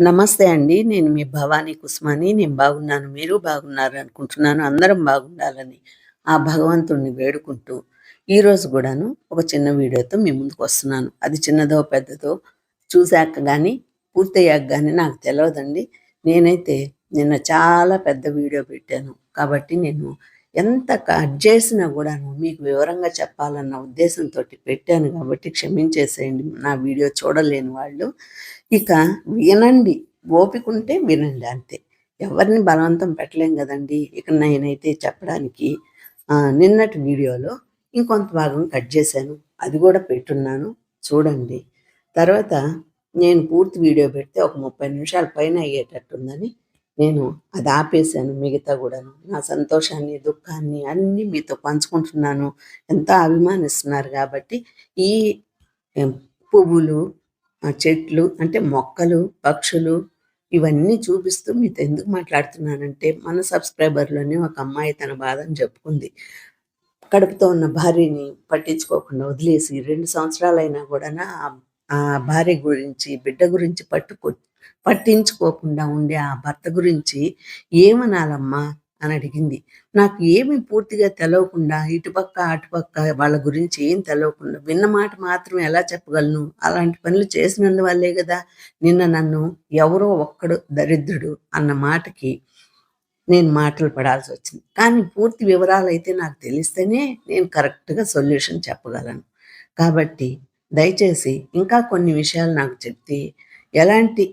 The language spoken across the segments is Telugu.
నమస్తే అండి. నేను మీ భవానీ కుస్మాని నేను బాగున్నాను. మీరు బాగున్నారు అనుకుంటున్నాను. అందరం బాగుండాలని ఆ భగవంతుడిని వేడుకుంటూ, ఈరోజు కూడాను ఒక చిన్న వీడియోతో మీ ముందుకొస్తున్నాను. అది చిన్నదో, పెద్దదో చూసాక కానీ పూర్తయ్యాక కానీ నాకు తెలియదండి నేనైతే నిన్న చాలా పెద్ద వీడియో పెట్టాను. కాబట్టి నేను ఎంత కట్ చేసినా కూడాను మీకు వివరంగా చెప్పాలన్న ఉద్దేశంతో పెట్టాను కాబట్టి క్షమించేసేయండి నా వీడియో చూడలేని వాళ్ళు. ఇక వినండి. ఓపికుంటే వినండి అంతే. ఎవరిని బలవంతం పెట్టలేం కదండి ఇక నేనైతే చెప్పడానికి నిన్నటి వీడియోలో ఇంకొంత భాగం కట్ చేశాను అది కూడా పెట్టున్నాను. చూడండి. తర్వాత నేను పూర్తి వీడియో పెడితే ఒక 30 నిమిషాల పైన అయ్యేటట్టుందని నేను అది ఆపేశాను మిగతా కూడాను నా సంతోషాన్ని, దుఃఖాన్ని అన్నీ మీతో పంచుకుంటున్నాను. ఎంతో అభిమానిస్తున్నారు కాబట్టి ఈ పువ్వులు, చెట్లు అంటే మొక్కలు, పక్షులు ఇవన్నీ చూపిస్తూ మీతో ఎందుకు మాట్లాడుతున్నానంటే, మన సబ్‌స్క్రైబర్‌లోనే ఒక అమ్మాయి తన బాధని చెప్పుకుంది. కడుపుతో ఉన్న భార్యని పట్టించుకోకుండా వదిలేసి రెండు సంవత్సరాలైనా కూడా ఆ భార్య గురించి, బిడ్డ గురించి పట్టుకొచ్చి పట్టించుకోకుండా ఉండే ఆ భర్త గురించి ఏమనాలమ్మా అని అడిగింది. నాకు ఏమి పూర్తిగా తెలవకుండా ఇటుపక్క, అటుపక్క వాళ్ళ గురించి ఏం తెలవకుండా విన్న మాట మాత్రం ఎలా చెప్పగలను? అలాంటి పనులు చేసినందువల్లే కదా నిన్న నన్ను ఎవరో ఒక్కడు దరిద్రుడు అన్న మాటకి నేను మాటలు పడాల్సి వచ్చింది కానీ పూర్తి వివరాలు అయితే నాకు తెలిస్తేనే నేను కరెక్ట్‌గా సొల్యూషన్ చెప్పగలను. కాబట్టి దయచేసి ఇంకా కొన్ని విషయాలు నాకు చెప్తే ఎలాంటి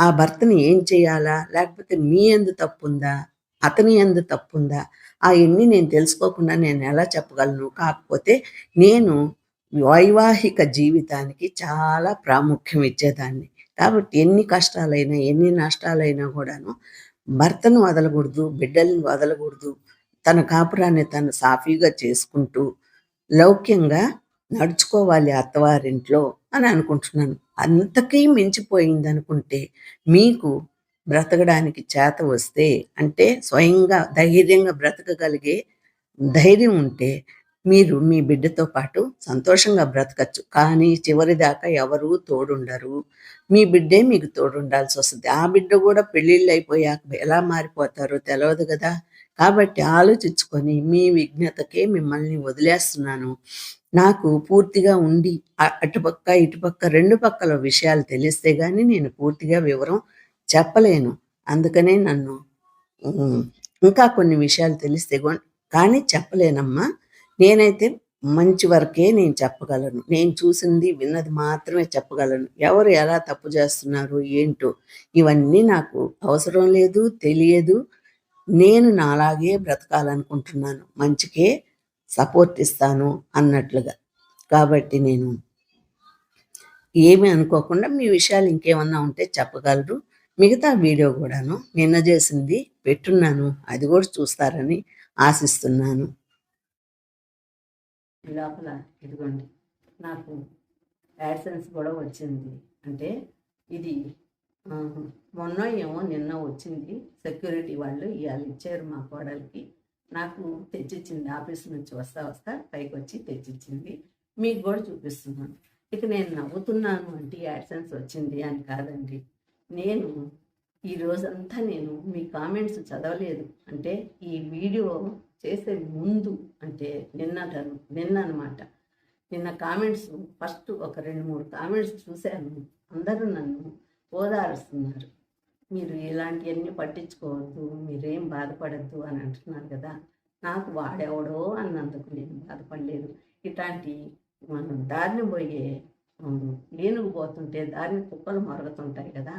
ఆ భర్తని ఏం చేయాలా? లేకపోతే మీ ఎందు తప్పుందా? అతని ఎందు తప్పుందా? అవన్నీ నేను తెలుసుకోకుండా నేను ఎలా చెప్పగలను? కాకపోతే నేను వైవాహిక జీవితానికి చాలా ప్రాముఖ్యం ఇచ్చేదాన్ని. కాబట్టి ఎన్ని కష్టాలైనా, ఎన్ని నష్టాలైనా కూడాను భర్తను వదలకూడదు బిడ్డల్ని వదలకూడదు తన కాపురాన్ని తను సాఫీగా చేసుకుంటూ, లౌక్యంగా నడుచుకోవాలి అత్తవారింట్లో అని అనుకుంటున్నాను. అంతకీ మించిపోయిందనుకుంటే, మీకు బ్రతకడానికి చేత వస్తే అంటే స్వయంగా ధైర్యంగా బ్రతకగలిగే ధైర్యం ఉంటే, మీరు మీ బిడ్డతో పాటు సంతోషంగా బ్రతకచ్చు. కానీ చివరిదాకా ఎవరు తోడుండరు. మీ బిడ్డే మీకు తోడుండాల్సి వస్తుంది ఆ బిడ్డ కూడా పెళ్ళిళ్ళు అయిపోయాక ఎలా మారిపోతారో తెలవదు కదా కాబట్టి ఆలోచించుకొని మీ విజ్ఞతకే మిమ్మల్ని వదిలేస్తున్నాను. నాకు పూర్తిగా ఉండి అటుపక్క, ఇటుపక్క రెండు పక్కల విషయాలు తెలిస్తే కానీ నేను పూర్తిగా వివరం చెప్పలేను. అందుకనే నన్ను ఇంకా కొన్ని విషయాలు తెలిస్తే కానీ చెప్పలేనమ్మా. నేనైతే మంచి వరకే నేను చెప్పగలను. నేను చూసింది, విన్నది మాత్రమే చెప్పగలను. ఎవరు ఎలా తప్పు చేస్తున్నారు, ఏంటో ఇవన్నీ నాకు అవసరం లేదు, తెలియదు. నేను నాలాగే బ్రతకాలనుకుంటున్నాను. మంచికే సపోర్ట్ ఇస్తాను అన్నట్లుగా. కాబట్టి నేను ఏమి అనుకోకుండా మీ విషయాలు ఇంకేమన్నా ఉంటే చెప్పగలరు. మిగతా వీడియో కూడాను నిన్న చేసింది పెట్టున్నాను. అది కూడా చూస్తారని ఆశిస్తున్నాను. లోపల ఇదిగోండి. నాకు యాడ్‌సెన్స్ కూడా వచ్చింది. అంటే ఇది మొన్న ఏమో నిన్న వచ్చింది. సెక్యూరిటీ వాళ్ళు ఇవాళ ఇచ్చారు మా కోడలికి. నాకు తెచ్చిచ్చింది. ఆఫీస్ నుంచి వస్తా వస్తా పైకి వచ్చి తెచ్చిచ్చింది. మీకు కూడా చూపిస్తున్నాను. ఇక నేను నవ్వుతున్నాను అంటే యాడ్‌సెన్స్ వచ్చింది అని కాదండి. నేను ఈ రోజంతా నేను మీ కామెంట్స్ చదవలేదు. అంటే ఈ వీడియో చేసే ముందు అంటే నిన్న నిన్న అనమాట నిన్న కామెంట్స్ ఫస్ట్ ఒక 2, 3 కామెంట్స్ చూశాను. అందరూ నన్ను ఓదారుస్తున్నారు. మీరు ఇలాంటివన్నీ పట్టించుకోవద్దు. మీరేం బాధపడద్దు అని అంటున్నారు కదా నాకు వాడెవడో అన్నందుకు నేను బాధపడలేదు. ఇట్లాంటి మనం దారిన పోయే ఏనుగు పోతుంటే దారిన కుక్కలు మరుగుతుంటాయి కదా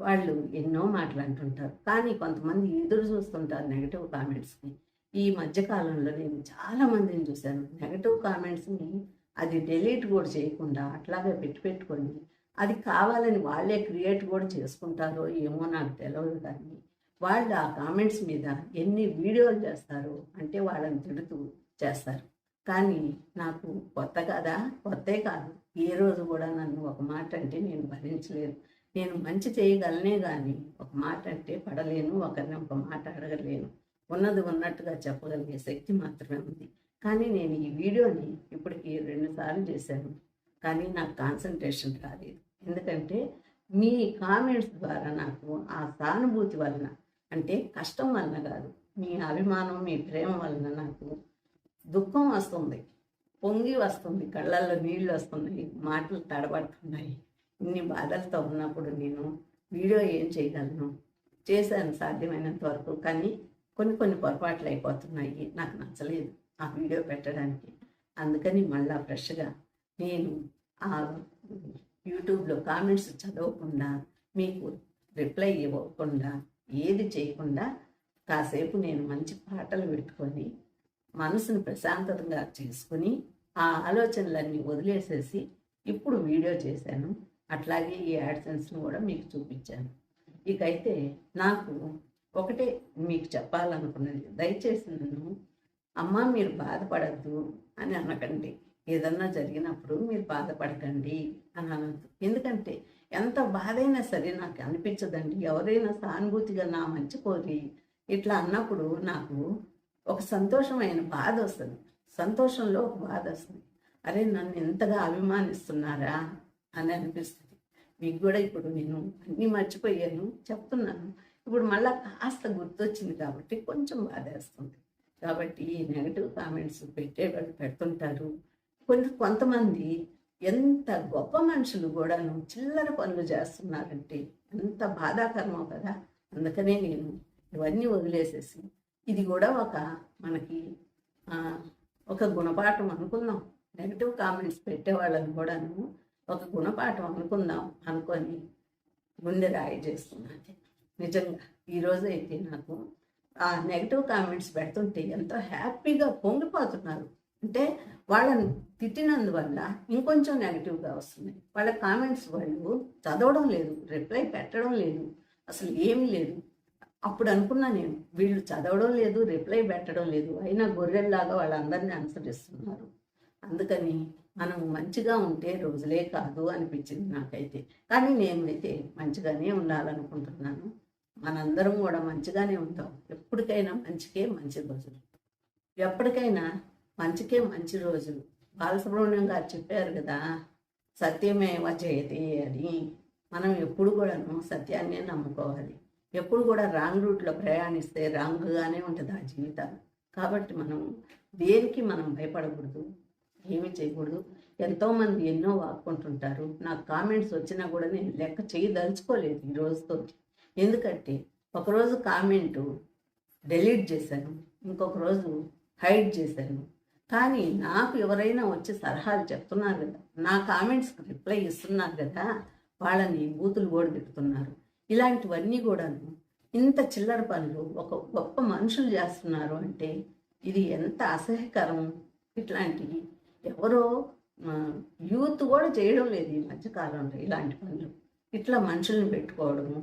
వాళ్ళు ఎన్నో మాటలు అంటుంటారు. కానీ కొంతమంది ఎదురు చూస్తుంటారు నెగటివ్ కామెంట్స్ని ఈ మధ్యకాలంలో నేను చాలా మందిని చూశాను. నెగటివ్ కామెంట్స్‌ని అది డిలీట్ కూడా చేయకుండా అట్లాగే పెట్టి పెట్టుకొని, అది కావాలని వాళ్ళే క్రియేట్ కూడా చేసుకుంటారో ఏమో నాకు తెలియదు కానీ, వాళ్ళు ఆ కామెంట్స్ మీద ఎన్ని వీడియోలు చేస్తారో అంటే వాళ్ళని తిడుతూ చేస్తారు. కానీ నాకు కొత్త కదా! కొత్తే కాదు. ఏ రోజు కూడా నన్ను ఒక మాట అంటే నేను భరించలేను. నేను మంచి చేయగలనే కానీ ఒక మాట అంటే పడలేను. ఒకరిని ఒక మాట అడగలేను. ఉన్నది ఉన్నట్టుగా చెప్పగలిగే శక్తి మాత్రమే ఉంది. కానీ నేను ఈ వీడియోని ఇప్పటికి 2 సార్లు చేశాను. కానీ నాకు కాన్సన్ట్రేషన్ రాలేదు. ఎందుకంటే మీ కామెంట్స్ ద్వారా నాకు ఆ సానుభూతి వలన అంటే కష్టం వలన కాదు మీ అభిమానం మీ ప్రేమ వలన నాకు దుఃఖం వస్తుంది పొంగి వస్తుంది కళ్ళల్లో నీళ్ళు వస్తున్నాయి మాటలు తడబడుతున్నాయి ఇన్ని బాధలతో ఉన్నప్పుడు నేను వీడియో ఏం చేయగలను? చేశాను సాధ్యమైనంత వరకు కానీ కొన్ని కొన్ని పొరపాట్లు అయిపోతున్నాయి నాకు నచ్చలేదు ఆ వీడియో పెట్టడానికి. అందుకని మళ్ళా ఫ్రెష్గా నేను ఆ యూట్యూబ్లో కామెంట్స్ చదవకుండా మీకు రిప్లై ఇవ్వకుండా ఏది చేయకుండా కాసేపు నేను మంచి పాటలు పెట్టుకొని మనసును ప్రశాంతంగా చేసుకుని ఆ ఆలోచనలన్నీ వదిలేసేసి ఇప్పుడు వీడియో చేశాను. అట్లాగే ఈ యాడ్సెన్స్ను కూడా మీకు చూపించాను. ఇకైతే నాకు ఒకటే మీకు చెప్పాలనుకున్నది దయచేసి నన్ను అమ్మ మీరు బాధపడద్దు అని అనకండి. ఏదన్నా జరిగినప్పుడు మీరు బాధపడకండి అని అనద్దు. ఎందుకంటే ఎంత బాధైనా సరే నాకు అనిపించదండి. ఎవరైనా సానుభూతిగా నా మంచి కోరి ఇట్లా అన్నప్పుడు నాకు ఒక సంతోషమైన బాధ వస్తుంది. సంతోషంలో ఒక బాధ వస్తుంది. అరే నన్ను ఎంతగా అభిమానిస్తున్నారా అని అనిపిస్తుంది. మీకు కూడా ఇప్పుడు నేను అన్నీ మర్చిపోయాను చెప్తున్నాను. ఇప్పుడు మళ్ళా కాస్త గుర్తొచ్చింది కాబట్టి కొంచెం బాధేస్తుంది. కాబట్టి ఈ నెగటివ్ కామెంట్స్ పెట్టేవాళ్ళు పెడుతుంటారు. కొన్ని కొంతమంది ఎంత గొప్ప మనుషులు కూడాను చిల్లర పనులు చేస్తున్నారంటే ఎంత బాధాకరమో కదా. అందుకనే నేను ఇవన్నీ వదిలేసేసి ఇది కూడా ఒక మనకి ఒక గుణపాఠం అనుకుందాం. నెగిటివ్ కామెంట్స్ పెట్టేవాళ్ళని కూడాను ఒక గుణపాఠం అనుకుందాం అనుకొని ముందు రాయి నిజంగా ఈరోజు అయితే నాకు ఆ నెగిటివ్ కామెంట్స్ పెడుతుంటే ఎంతో హ్యాపీగా పొంగిపోతున్నారు. అంటే వాళ్ళని తిట్టినందువల్ల ఇంకొంచెం నెగిటివ్గా వస్తున్నాయి వాళ్ళ కామెంట్స్ వాళ్ళు చదవడం లేదు రిప్లై పెట్టడం లేదు అసలు ఏమీ లేదు. అప్పుడు అనుకున్నా నేను వీళ్ళు చదవడం లేదు రిప్లై పెట్టడం లేదు అయినా గొర్రెల్లాగా వాళ్ళందరినీ అనుసరిస్తున్నారు అందుకని మనం మంచిగా ఉంటే రోజులే కాదు అనిపించింది నాకైతే. కానీ నేనైతే మంచిగానే ఉండాలనుకుంటున్నాను. మనందరం కూడా మంచిగానే ఉంటాం. ఎప్పటికైనా మంచికే మంచి రోజులు. ఎప్పటికైనా మంచికే మంచి రోజులు. బాలసుబ్రహ్మణ్యం గారు చెప్పారు కదా సత్యమేవ జయతే అని. మనం ఎప్పుడు కూడాను సత్యాన్నే నమ్ముకోవాలి. ఎప్పుడు కూడా రాంగ్ రూట్లో ప్రయాణిస్తే రాంగ్గానే ఉంటుంది ఆ జీవితం. కాబట్టి మనం దేనికి మనం భయపడకూడదు ఏమీ చేయకూడదు. ఎంతోమంది ఎన్నో వాక్కుంటుంటారు. నాకు కామెంట్స్ వచ్చినా కూడా నేను లెక్క చేయదలుచుకోలేదు ఈ రోజుతో ఎందుకంటే ఒకరోజు కామెంటు డెలీట్ చేశాను ఇంకొక రోజు హైడ్ చేశాను. కానీ నాకు ఎవరైనా వచ్చి సలహాలు చెప్తున్నారు కదా నా కామెంట్స్కి రిప్లై ఇస్తున్నారు కదా వాళ్ళని బూతులు కూడా తిడుతున్నారు ఇలాంటివన్నీ కూడాను ఇంత చిల్లర పనులు ఒక గొప్ప మనుషులు చేస్తున్నారు అంటే ఇది ఎంత అసహ్యకరం. ఇట్లాంటివి ఎవరో యూత్ కూడా చేయడం లేదు ఈ మధ్యకాలంలో ఇలాంటి పనులు. ఇట్లా మనుషుల్ని పెట్టుకోవడము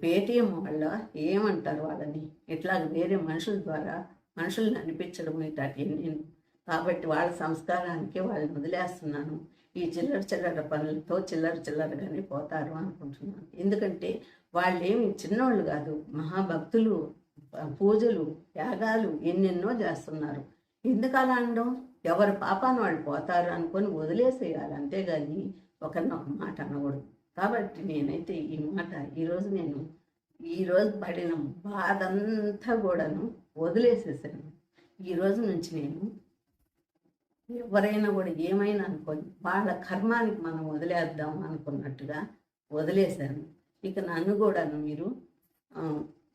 పేటిఎం పేటీఎం ఏమంటారు వాళ్ళని? ఇట్లా వేరే మనుషుల ద్వారా మనుషుల్ని అనిపించడం ఇట్లాంటి నేను కాబట్టి వాళ్ళ సంస్కారానికి వాళ్ళని వదిలేస్తున్నాను. ఈ చిల్లర చిల్లర పనులతో చిల్లర చిల్లరగానే పోతారు అనుకుంటున్నాను. ఎందుకంటే వాళ్ళేమి చిన్నవాళ్ళు చిన్నోళ్ళు కాదు మహాభక్తులు పూజలు యాగాలు ఎన్నెన్నో చేస్తున్నారు. ఎందుకు అలా అనడం? ఎవరి పాపాన వాళ్ళు పోతారు అనుకొని వదిలేసేయాలి. అంతేగాని ఒకరిని ఒక మాట అనకూడదు. కాబట్టి నేనైతే ఈ మాట ఈరోజు నేను ఈరోజు పడిన బాధంతా కూడాను వదిలేసేసాను ఈ రోజు నుంచి నేను ఎవరైనా కూడా ఏమైనా అనుకోని వాళ్ళ కర్మానికి మనం వదిలేద్దాం అనుకున్నట్టుగా వదిలేశాను. ఇక నన్ను కూడాను మీరు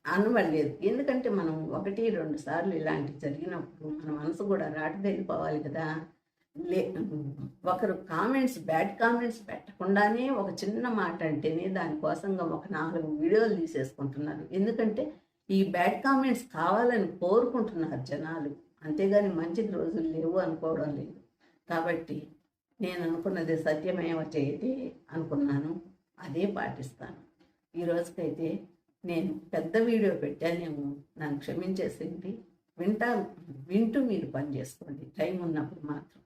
అనవలేదు ఎందుకంటే మనం ఒకటి రెండు సార్లు ఇలాంటివి జరిగినప్పుడు మన మనసు కూడా రాటి వెళ్ళిపోవాలి కదా. లే ఒకరు కామెంట్స్ బ్యాడ్ కామెంట్స్ పెట్టకుండానే ఒక చిన్న మాట అంటేనే దానికోసంగా ఒక నాలుగు వీడియోలు తీసేసుకుంటున్నారు. ఎందుకంటే ఈ బ్యాడ్ కామెంట్స్ కావాలని కోరుకుంటున్నారు జనాలు. అంతేగాని మంచి రోజులు లేవు అనుకోవడం లేదు. కాబట్టి నేను అనుకున్నది సత్యమేవ చేయటి అనుకున్నాను. అదే పాటిస్తాను. ఈ రోజుకైతే నేను పెద్ద వీడియో పెట్టానేమో నన్ను క్షమించేసింది వింటా వింటూ మీరు పని చేసుకోండి. టైం ఉన్నప్పుడు మాత్రం.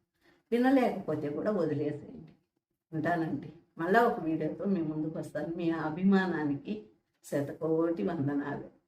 వినలేకపోతే కూడా వదిలేసేయండి. ఉంటానండి. మళ్ళా ఒక వీడియోతో మీ ముందుకు వస్తాను మీ అభిమానానికి శతకోటి వందనాలు.